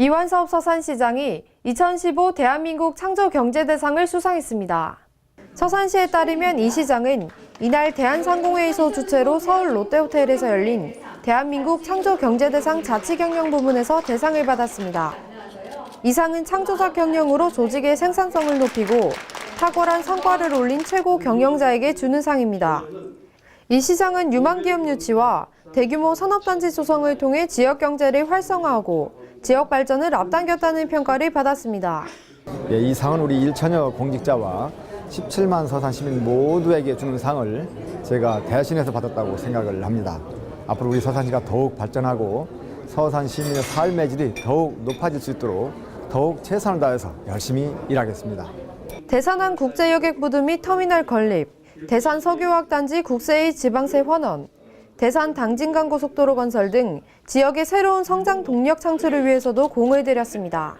이완섭 서산시장이 2015 대한민국 창조경제대상을 수상했습니다. 서산시에 따르면 이 시장은 이날 대한상공회의소 주최로 서울 롯데호텔에서 열린 대한민국 창조경제대상 자치경영 부문에서 대상을 받았습니다. 이 상은 창조적 경영으로 조직의 생산성을 높이고 탁월한 성과를 올린 최고 경영자에게 주는 상입니다. 이 시장은 유망기업 유치와 대규모 산업단지 조성을 통해 지역 경제를 활성화하고 지역 발전을 앞당겼다는 평가를 받았습니다. 예, 이 상은 우리 일천여 공직자와 17만 서산 시민 모두에게 주는 상을 제가 대신해서 받았다고 생각을 합니다. 앞으로 우리 서산시가 더욱 발전하고 서산 시민의 삶의 질이 더욱 높아질 수 있도록 더욱 최선을 다해서 열심히 일하겠습니다. 대산항 국제여객부두 및 터미널 건립, 대산 석유화학단지 국세의 지방세 환원, 대산 당진간 고속도로 건설 등 지역의 새로운 성장 동력 창출을 위해서도 공을 들였습니다.